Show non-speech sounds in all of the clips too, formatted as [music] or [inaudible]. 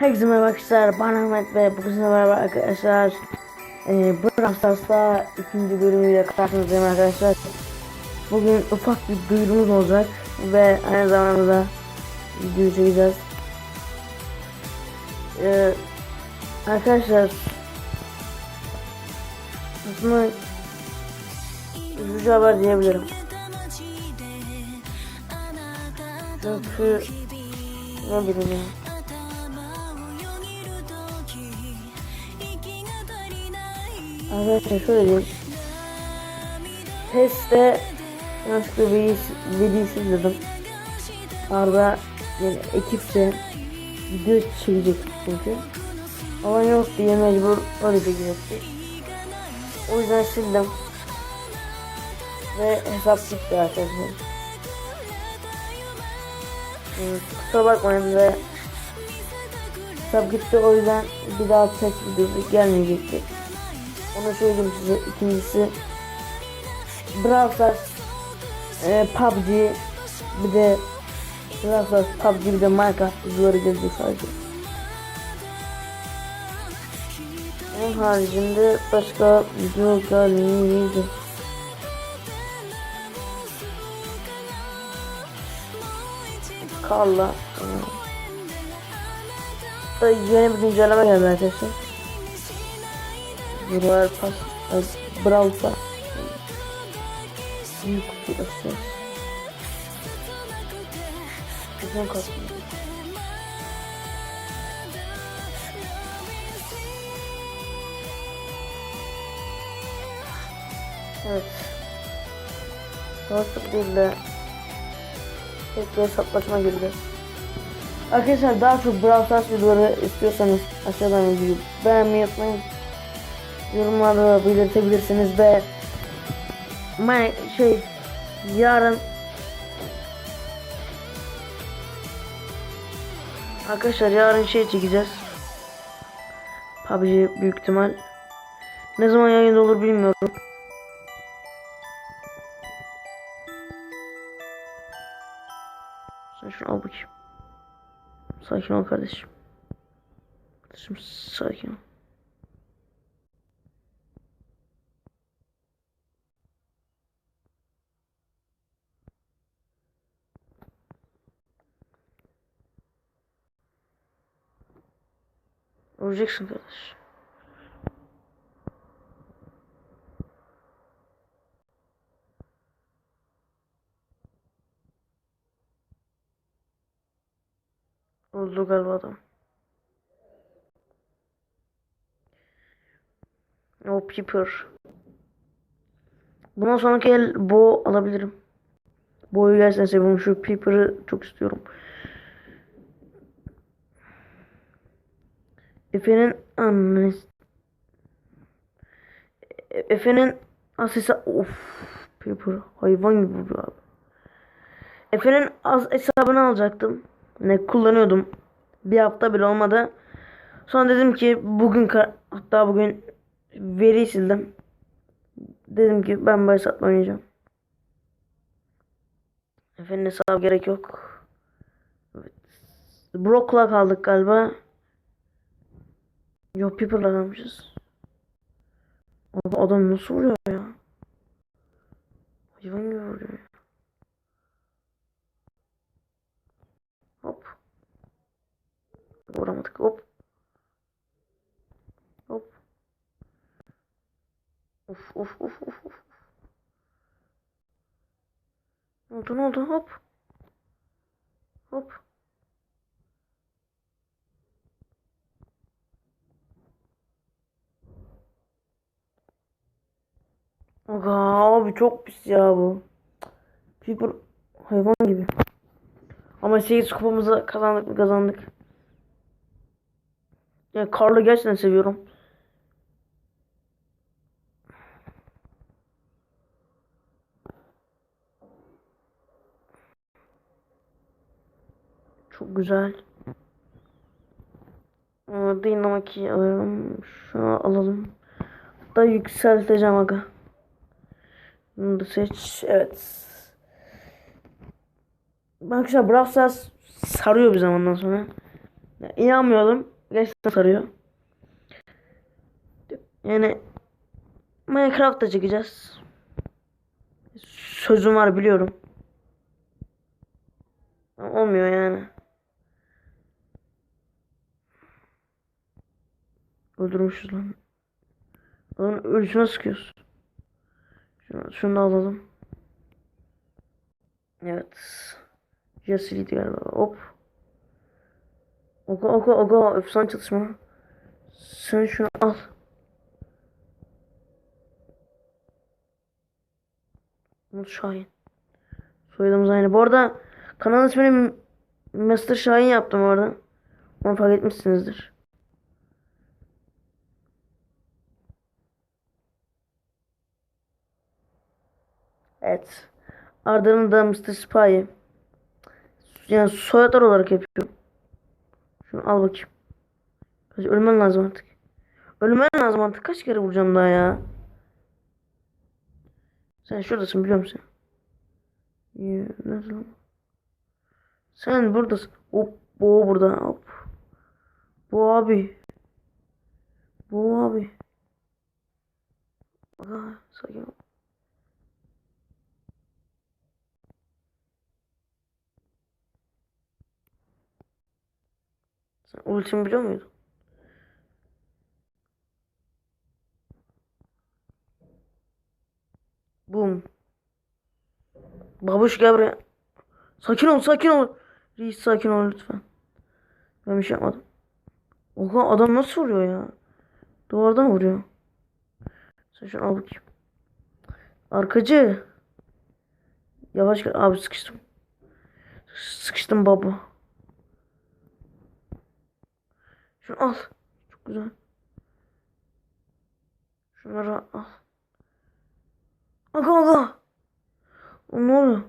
Herkese merhaba arkadaşlar. Ben Ahmet ve bugün sizinle beraber arkadaşlar e, Brawl Stars'ta ikinci bölümüyle karşınızdayım arkadaşlar. Bugün ufak bir duyurumuz olacak ve aynı zamanda video çekeceğiz. E, arkadaşlar aslında üzücü haber diyebilirim. Çünkü ne bileyim ya. Arkadaşlar şöyle diyeyim. Testte yanlışlıkla videosu izledim. Arda yani ekipte video çekecek çünkü. Ama yok diye mecbur öyle çekecekti. O yüzden sildim. Ve hesap gitti arkadaşlar. Hmm, Kusura bakmayın ve hesap gitti o yüzden bir daha test videosu gelmeyecekti. Onu söyleyeyim size. İkincisi Brawl Stars e, PUBG bir de Brawl Stars PUBG bir de Minecraft videoları gelecek sadece. Onun haricinde başka video gelmeyecek. Karla da yeni bir güncelleme geldi arkadaşlar. Brawl Pass, e, Brawl Pass. Büyük kutu açacağız. Güzel kalsın. Evet. Dostluk değil de tek bir hesaplaşma girdi. Arkadaşlar daha çok Brawl Stars videoları istiyorsanız aşağıdan videoyu beğenmeyi unutmayın yorumlarda belirtebilirsiniz ve ben şey yarın Arkadaşlar yarın şey çekeceğiz. PUBG büyük ihtimal. Ne zaman yayında olur bilmiyorum. Şunu al bakayım. Sakin ol kardeşim. Kardeşim sakin ol. Vuracaksın kardeş. Oldu galiba adam. O Piper. Bundan sonraki el Bo alabilirim. Bo'yu gerçekten seviyorum. Şu Piper'ı çok istiyorum. Efe'nin annesi Efe'nin asisi of Paper hayvan gibi vuruyor abi. Efe'nin az hesabını alacaktım. Ne kullanıyordum. Bir hafta bile olmadı. Sonra dedim ki bugün hatta bugün veri sildim. Dedim ki ben bu hesapla oynayacağım. Efe'nin hesabı gerek yok. Evet. Brock'la kaldık galiba. Yok kalmışız. Abi adam nasıl vuruyor ya? Hayvan gibi vuruyor. Hop. Vuramadık hop. Hop. Of of of of of. Ne oldu ne oldu hop. Hop. Aga abi çok pis ya bu. Piper hayvan gibi. Ama 8 kupamızı kazandık mı kazandık. Yani Karl'ı gerçekten seviyorum. Çok güzel. Dynamaki alalım. Şunu alalım. Da yükselteceğim aga. Bunu da seç. Evet. Arkadaşlar Brawl sarıyor bir zamandan sonra. Ya, inanmıyordum. Gerçekten sarıyor. Yani Minecraft'ta çekeceğiz. Sözüm var biliyorum. Olmuyor yani. Öldürmüşüz lan. Lan ölüsüne. Şunu, da alalım. Evet. Jesse'liydi galiba. Hop. Oga oga oga. Efsane çatışma. Sen şunu al. Umut Şahin. Soyadımız aynı. Bu arada kanal ismini Master Şahin yaptım orada. Onu fark etmişsinizdir. Evet. Arda'nın da Mr. Spy. Yani soyadlar olarak yapıyorum. Şunu al bakayım. Ölmen lazım artık. Ölmen lazım artık. Kaç kere vuracağım daha ya. Sen şuradasın biliyor musun? Ya, lan? Sen buradasın. Hop bu burada. Hop. Bu abi. Bu abi. Aa, sakin ol. Ultimi biliyor muydun? Boom. Babuş gel buraya. Sakin ol sakin ol. Reis sakin ol lütfen. Ben bir şey yapmadım. Oha adam nasıl vuruyor ya? Duvardan vuruyor. Sen şunu al bakayım. Arkacı. Yavaş gel. Abi sıkıştım. Sıkıştım baba. Şunu al. Çok güzel. Şunları al. Aga aga. O ne oluyor?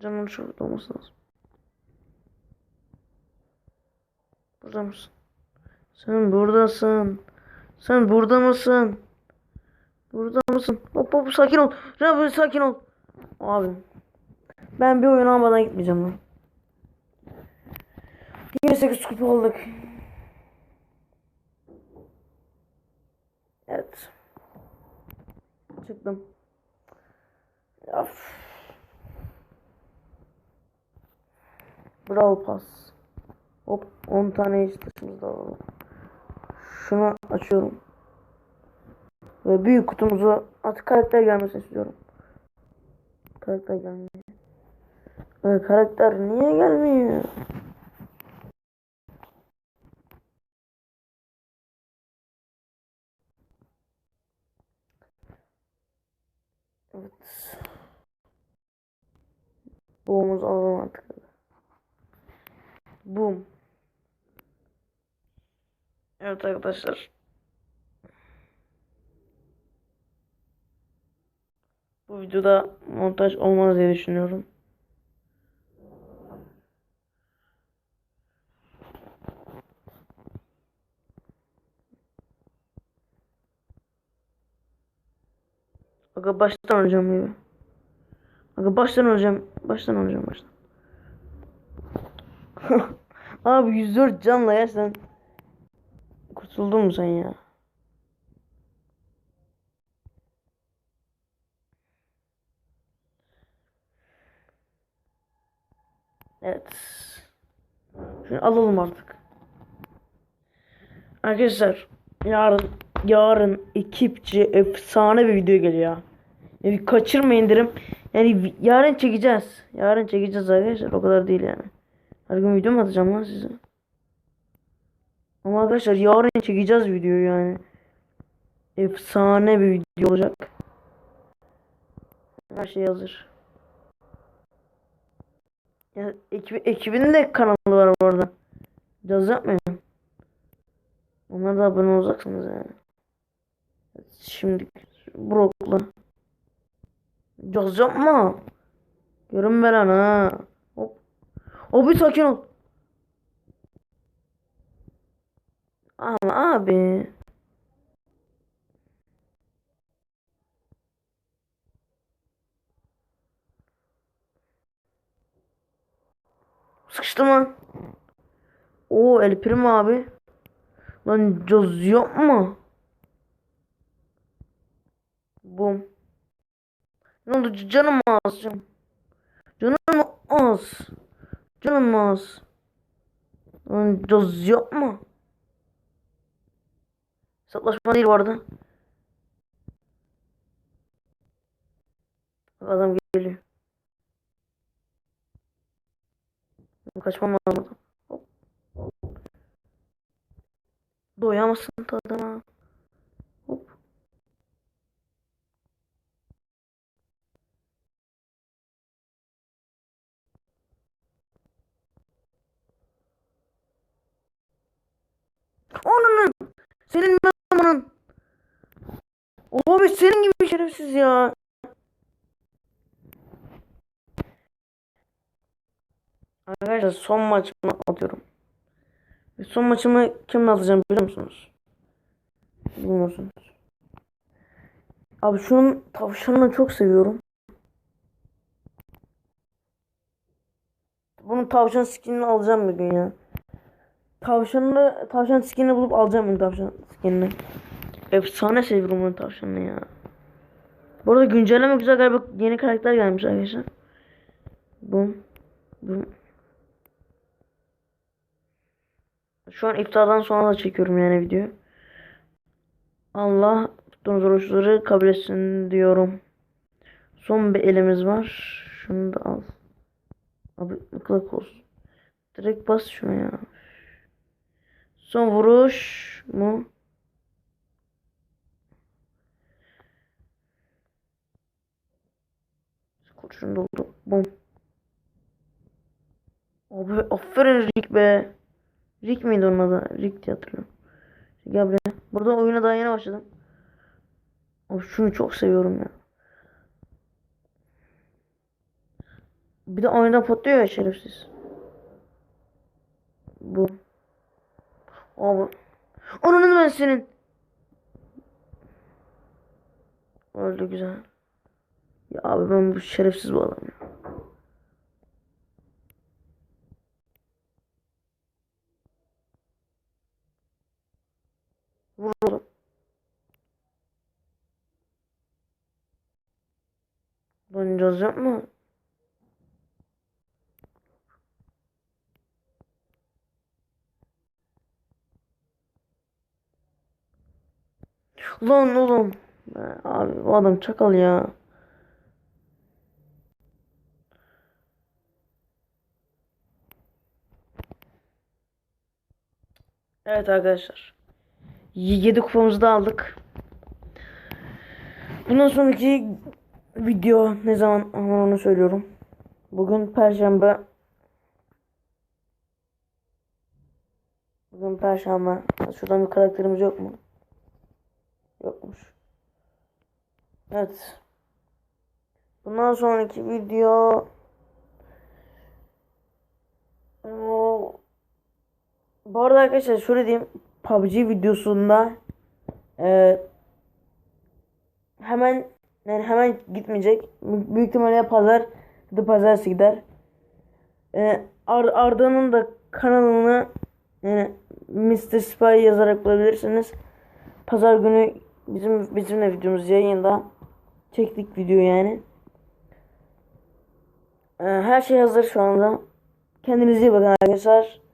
Canım şurada olması lazım. Burada mısın? Sen buradasın. Sen burada mısın? Burada mısın? Hop hop sakin ol. Rabbi sakin ol. Abi. Ben bir oyun almadan gitmeyeceğim lan. 28 kupa olduk. Evet. Çıktım. Of. Brawl Pass. Hop 10 tane iş dışımızda alalım. Şunu açıyorum. Ve büyük kutumuzu artık karakter gelmesini istiyorum. Karakter gelmiyor. Ee, karakter niye gelmiyor? Evet. Boğumuzu alalım artık. Boom. Evet arkadaşlar. Bu videoda montaj olmaz diye düşünüyorum. Aga baştan oynayacağım gibi. Aga baştan oynayacağım. Baştan oynayacağım baştan. [laughs] Abi 104 canla ya sen. Kurtuldun mu sen ya? Evet. Şunu alalım artık. Arkadaşlar yarın yarın ekipçe efsane bir video geliyor. Yani kaçırmayın derim. Yani yarın çekeceğiz. Yarın çekeceğiz arkadaşlar. O kadar değil yani. Her gün video mu atacağım lan size? Ama arkadaşlar yarın çekeceğiz videoyu yani. Efsane bir video olacak. Her şey hazır. Ya ekibi, ekibinin de kanalı var bu arada. Caz yapmayın. Onlara da abone olacaksınız yani. Şimdi Brock'la. Caz yapma. Görünme lan ha. Hop. Abi sakin ol. Ama abi. Sıkıştım lan. Oo El Primo abi. Lan coz yok mu? Bum. Ne oldu canım az canım. Az. Canım az. Yok mu? Hesaplaşma değil. Bak Adam geliyor. Kaçmam lazım. Doyamazsın tadına. Hop. Onun senin babanın. Abi senin gibi şerefsiz ya. Arkadaşlar son maçımı atıyorum. Son maçımı kimle atacağım biliyor musunuz? Bilmiyorsunuz. Abi şunun tavşanını çok seviyorum. Bunun tavşan skinini alacağım bir gün ya. Tavşanını, tavşan skinini bulup alacağım ben tavşan skinini. Efsane seviyorum bunun tavşanını ya. Bu arada güncelleme güzel galiba yeni karakter gelmiş arkadaşlar. Bum. Bum. Şu an iftardan sonra da çekiyorum yani video. Allah tuttuğunuz oruçları kabul etsin diyorum. Son bir elimiz var. Şunu da al. Abi ıklık olsun. Direkt bas şuna ya. Son vuruş mu? Kurşun doldu. Bom. Abi aferin Rick be. Rick miydi onun adı? Rick diye hatırlıyorum. Gel buraya. Burada oyuna daha yeni başladım. Abi şunu çok seviyorum ya. Bir de oyunda patlıyor ya şerefsiz. Bu. Abi. Onun ben senin. Öldü güzel. Ya abi ben bu şerefsiz bu adam ya. Vur oğlum. Oynayacağız yapma. Lan oğlum. Abi o adam çakal ya. Evet arkadaşlar. 7 kupamızı da aldık. Bundan sonraki video ne zaman onu söylüyorum. Bugün perşembe. Bugün perşembe. Şuradan bir karakterimiz yok mu? Yokmuş. Evet. Bundan sonraki video o bu arada arkadaşlar şöyle diyeyim PUBG videosunda e, hemen yani hemen gitmeyecek. Büyük ihtimalle pazar ya da pazartesi gider. E, Ar Arda'nın da kanalını yani Mr. Spy yazarak bulabilirsiniz. Pazar günü bizim bizimle videomuz yayında. Çektik video yani. E, her şey hazır şu anda. Kendinize iyi bakın arkadaşlar.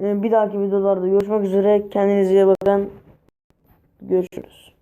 E, bir dahaki videolarda görüşmek üzere. Kendinize iyi bakın. Görüşürüz.